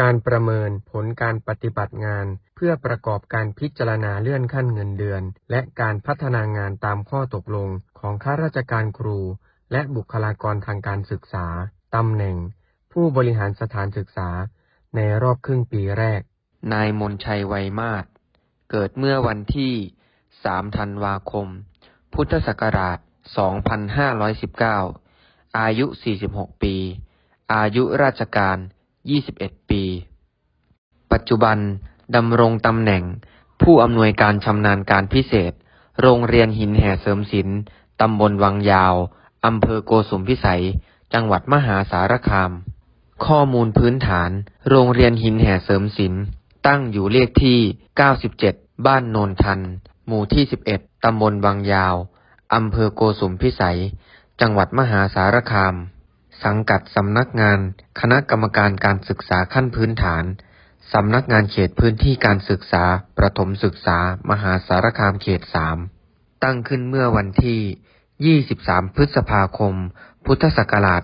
การประเมินผลการปฏิบัติงาน เพื่อประกอบการพิจารณาเลื่อนขั้นเงินเดือน และการพัฒนางานตามข้อตกลงของข้าราชการครู และบุคลากรทางการศึกษาตำแหน่ง ผู้บริหารสถานศึกษา ในรอบครึ่งปีแรก นายมนชัยไวยมาศเกิดเมื่อวันที่ 3 ธันวาคม พุทธศักราช 2519 อายุ 46 ปี อายุราชการ 21 ปี ปัจจุบันดำรงตำแหน่ง ผู้อำนวยการชำนาญการพิเศษ โรงเรียนหินแห่เสริมศิลป์ตำบลวังยาวอำเภอโกสุมพิสัย จังหวัดมหาสารคาม ข้อมูลพื้นฐาน โรงเรียนหินแห่เสริมศิลป์ตั้งอยู่เลขที่ 97 บ้านโนนทัน หมู่ที่ 11 ตำบลวังยาว อำเภอโกสุมพิสัย จังหวัดมหาสารคาม สังกัดสำนักงาน คณะกรรมการการศึกษาขั้นพื้นฐาน สำนักงานเขตพื้นที่การศึกษา ประถมศึกษา มหาสารคามเขต3ตั้งขึ้นเมื่อวันที่ 23 พฤษภาคม พุทธศักราช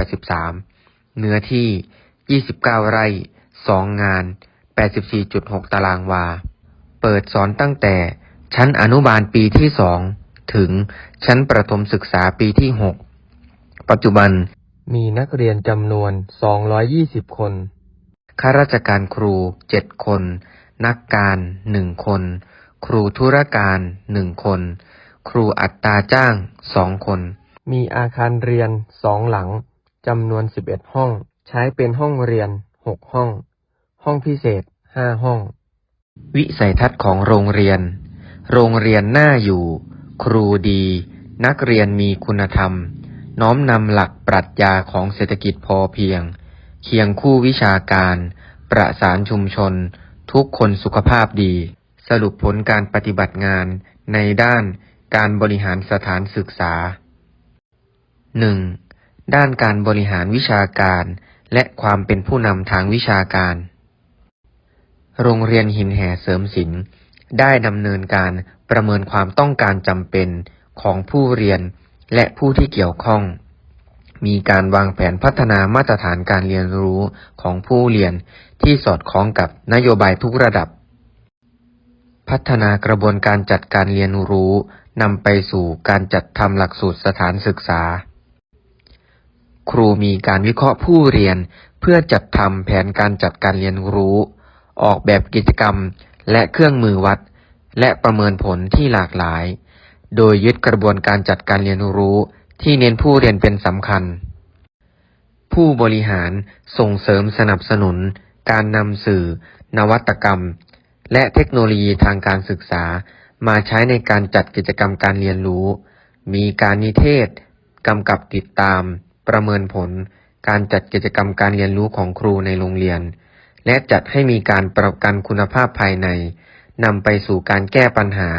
2483 เนื้อที่ 29 ไร่ 2 งาน 84.6 ตารางวา เปิดสอนตั้งแต่ชั้นอนุบาลปีที่ 2 ถึงชั้นประถมศึกษาปีที่ 6 ปัจจุบันมีนักเรียนจำนวน 220 คน ข้าราชการครู 7 คน นักการ 1 คน ครูธุรการ 1 คน ครูอัตราจ้าง 2 คน มีอาคารเรียนสองหลัง จำนวน 11 ห้อง ใช้เป็นห้องเรียน 6 ห้อง ห้องพิเศษ 5 ห้อง วิสัยทัศน์ของโรงเรียน โรงเรียนน่าอยู่ ครูดี นักเรียนมีคุณธรรม น้อมนำหลักปรัชญาของเศรษฐกิจพอเพียง เคียงคู่วิชาการ ประสานชุมชน ทุกคนสุขภาพดี สรุปผลการปฏิบัติงานในด้านการบริหารสถานศึกษา 1. ด้านการบริหารวิชาการ และความเป็นผู้นำทางวิชาการ โรงเรียนหินแห่เสริมศิลป์ได้ดำเนินการประเมินความต้องการจำเป็นของผู้เรียน และผู้ที่เกี่ยวข้อง มีการวางแผนพัฒนามาตรฐานการเรียนรู้ของผู้เรียนที่สอดคล้องกับนโยบายทุกระดับ พัฒนากระบวนการจัดการเรียนรู้นำไปสู่การจัดทำหลักสูตรสถานศึกษา ครูมีการวิเคราะห์ผู้เรียนเพื่อจัดทำแผนการจัดการเรียนรู้ ออกแบบกิจกรรมและเครื่องมือวัด และประเมินผลที่หลากหลาย โดยยึดกระบวนการจัดการเรียนรู้ที่เน้นผู้เรียนเป็นสำคัญ ผู้บริหารส่งเสริมสนับสนุน การนำสื่อ นวัตกรรม และเทคโนโลยีทางการศึกษามาใช้ในการจัดกิจกรรมการเรียนรู้ มีการนิเทศ กำกับติดตาม ประเมินผล การจัดกิจกรรมการเรียนรู้ของครูในโรงเรียน และจัดให้มีการประกันคุณภาพภายในนำไปสู่การแก้ปัญหา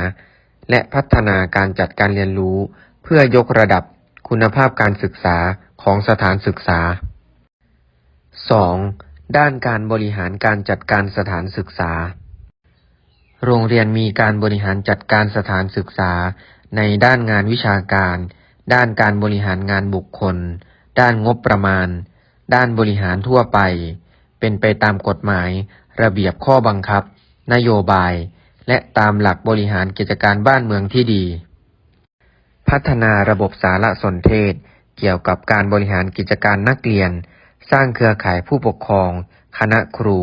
และพัฒนาการจัดการเรียนรู้ เพื่อยกระดับคุณภาพการศึกษาของสถานศึกษา 2. ด้านการบริหารการจัดการสถานศึกษา โรงเรียนมีการบริหารจัดการสถานศึกษา ในด้านงานวิชาการ ด้านการบริหารงานบุคคล ด้านงบประมาณ ด้านบริหารทั่วไป เป็นไปตามกฎหมาย ระเบียบข้อบังคับ นโยบาย และตามหลักบริหารกิจการบ้านเมืองที่ดี พัฒนาระบบสารสนเทศ เกี่ยวกับการบริหารกิจการนักเรียน สร้างเครือข่ายผู้ปกครอง คณะครู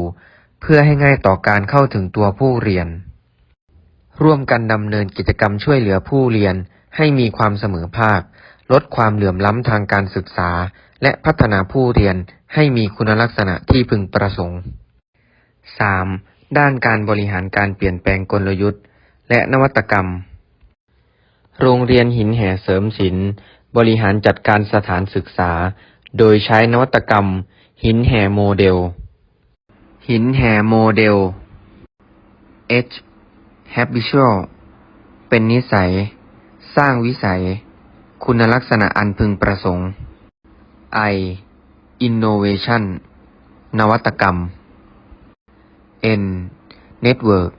เพื่อให้ง่ายต่อการเข้าถึงตัวผู้เรียน ร่วมกันดำเนินกิจกรรมช่วยเหลือผู้เรียนให้มีความเสมอภาค ลดความเหลื่อมล้ำทางการศึกษา และพัฒนาผู้เรียนให้มีคุณลักษณะที่พึงประสงค์ 3. ด้านการบริหารการเปลี่ยนแปลงกลยุทธ์ และนวัตกรรม โรงเรียนหินแห่เสริมศิลป์บริหารจัดการสถานศึกษา โดยใช้นวัตกรรม หินแห่โมเดล หินแห่โมเดล H habitual เป็นนิสัย สร้างวิสัย คุณลักษณะอันพึงประสงค์ I innovation นวัตกรรม N network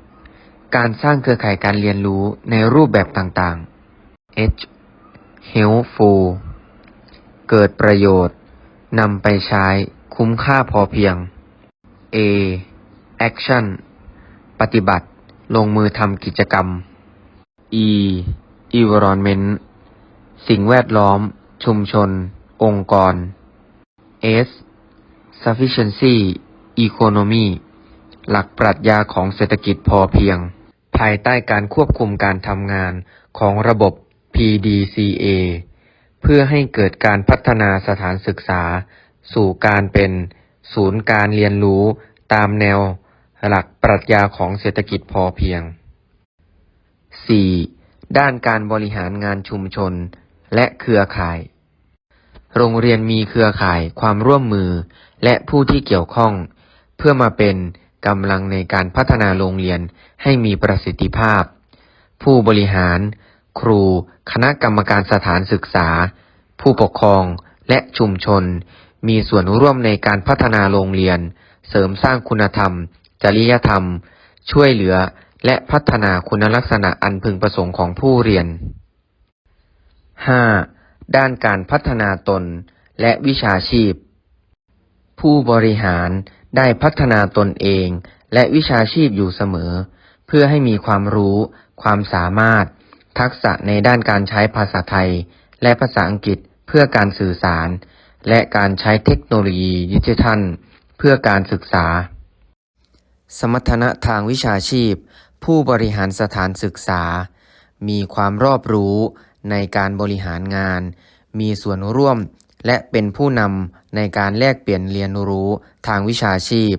การสร้างเครือข่ายการเรียนรู้ในรูปแบบต่างๆ H helpful เกิดประโยชน์นำไปใช้คุ้มค่าพอเพียง A Action ปฏิบัติ ลงมือทำกิจกรรม E Environment สิ่งแวดล้อม ชุมชน องค์กร S Sufficiency Economy หลักปรัชญาของเศรษฐกิจพอเพียง ภายใต้การควบคุมการทำงานของระบบ PDCA เพื่อให้เกิดการพัฒนาสถานศึกษา สู่การเป็นศูนย์การเรียนรู้ตามแนว หลักปรัชญาของเศรษฐกิจพอเพียง 4. ด้านการบริหารงานชุมชนและเครือข่าย โรงเรียนมีเครือข่ายความร่วมมือและผู้ที่เกี่ยวข้อง เพื่อมาเป็น กำลังในการพัฒนาโรงเรียนให้มีประสิทธิภาพ ผู้บริหาร ครู คณะกรรมการสถานศึกษา ผู้ปกครองและชุมชน มีส่วนร่วมในการพัฒนาโรงเรียน เสริมสร้างคุณธรรม จริยธรรม ช่วยเหลือและพัฒนาคุณลักษณะอันพึงประสงค์ของผู้เรียน 5. ด้านการพัฒนาตนและวิชาชีพ ผู้บริหาร ได้พัฒนาตนเอง และวิชาชีพอยู่เสมอ เพื่อให้มีความรู้ ความสามารถ ทักษะในด้านการใช้ภาษาไทย และภาษาอังกฤษเพื่อการสื่อสาร และการใช้เทคโนโลยีดิจิทัล เพื่อการศึกษา สมรรถนะทางวิชาชีพ ผู้บริหารสถานศึกษา มีความรอบรู้ในการบริหารงาน มีส่วนร่วม และเป็นผู้นำในการแลกเปลี่ยนเรียนรู้ทางวิชาชีพ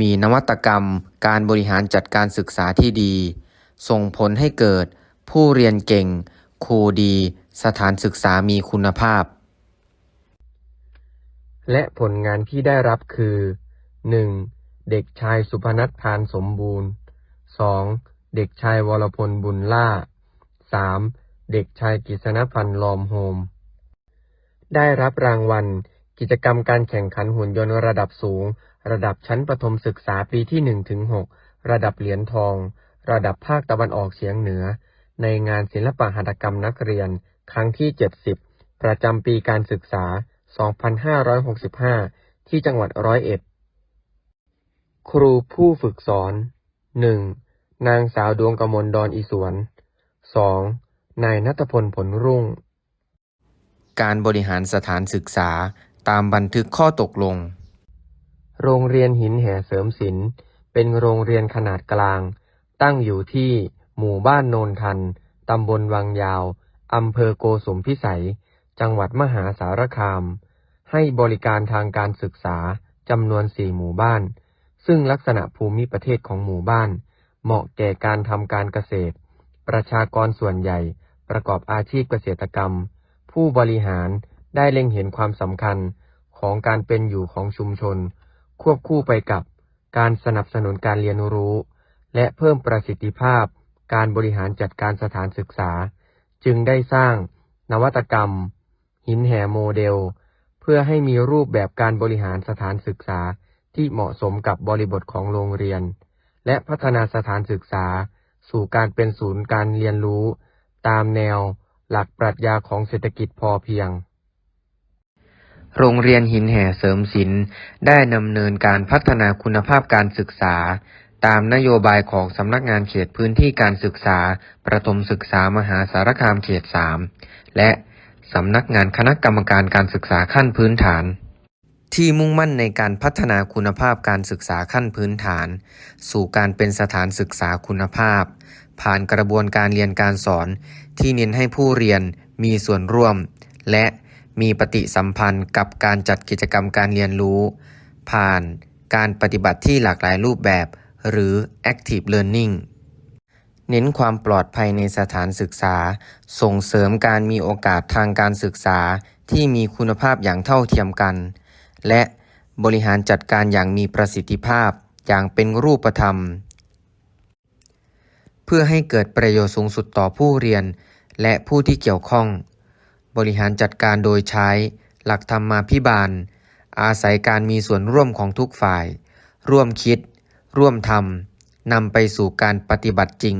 มีนวัตกรรมการบริหารจัดการศึกษาที่ดี ส่งผลให้เกิด ผู้เรียนเก่ง ครูดี สถานศึกษามีคุณภาพ และผลงานที่ได้รับคือ 1. เด็กชายสุพนัทพานสมบูรณ์ 2. เด็กชายวรพลบุญล่า 3. เด็กชายกฤษณพันธ์ลอมโฮม ได้รับรางวัล กิจกรรมการแข่งขันหุ่นยนต์ระดับสูง ระดับชั้นประถมศึกษาปีที่1ถึง6ระดับเหรียญทอง ระดับภาคตะวันออกเฉียงเหนือ ในงานศิลปหัตถกรรมนักเรียน ครั้งที่ 70 ประจำปีการศึกษา 2565 ที่จังหวัดร้อยเอ็ด ครูผู้ฝึกสอน 1. นางสาวดวงกมลดอนอีสวน 2. นายนัทพลผลรุ่ง การบริหารสถานศึกษาตามบันทึกข้อตกลง โรงเรียนหินแห่เสริมศิลป์เป็นโรงเรียนขนาดกลาง ตั้งอยู่ที่หมู่บ้านโนนทัน ตำบลวังยาว อำเภอโกสุมพิสัย จังหวัดมหาสารคาม ให้บริการทางการศึกษาจำนวนสี่หมู่บ้าน ซึ่งลักษณะภูมิประเทศของหมู่บ้าน เหมาะแก่การทำการเกษตร ประชากรส่วนใหญ่ประกอบอาชีพเกษตรกรรม ผู้บริหารได้เล็งเห็นความสำคัญของการเป็นอยู่ของชุมชน ควบคู่ไปกับการสนับสนุนการเรียนรู้ และเพิ่มประสิทธิภาพ การบริหารจัดการสถานศึกษา จึงได้สร้าง นวัตกรรม หินแห่โมเดล เพื่อให้มีรูปแบบการบริหารสถานศึกษาที่เหมาะสมกับบริบทของโรงเรียน และพัฒนาสถานศึกษา สู่การเป็นศูนย์การเรียนรู้ ตามแนว หลักปรัชญาของเศรษฐกิจพอเพียง โรงเรียนหินแห่เสริมศิลป์ได้ดำเนินการพัฒนาคุณภาพการศึกษา ตามนโยบายของสำนักงานเขตพื้นที่การศึกษา ประถมศึกษามหาสารคามเขต3และสำนักงานคณะกรรมการการศึกษาขั้นพื้นฐาน ที่มุ่งมั่นในการพัฒนาคุณภาพการศึกษาขั้นพื้นฐาน สู่การเป็นสถานศึกษาคุณภาพ ผ่านกระบวนการเรียนการสอน ที่เน้นให้ผู้เรียนมีส่วนร่วม และมีปฏิสัมพันธ์กับการจัดกิจกรรมการเรียนรู้ ผ่านการปฏิบัติที่หลากหลายรูปแบบ หรือ active learning เน้นความปลอดภัยในสถานศึกษา ส่งเสริมการมีโอกาสทางการศึกษาที่มีคุณภาพอย่างเท่าเทียมกัน และบริหารจัดการอย่างมีประสิทธิภาพอย่างเป็นรูปธรรม พื่อให้เกิดประโยชน์สูงสุดต่อผู้เรียน และผู้ที่เกี่ยวข้อง บริหารจัดการโดยใช้ หลักธรรมาภิบาล อาศัยการมีส่วนร่วมของทุกฝ่าย ร่วมคิด ร่วมทำนำไปสู่การปฏิบัติจริง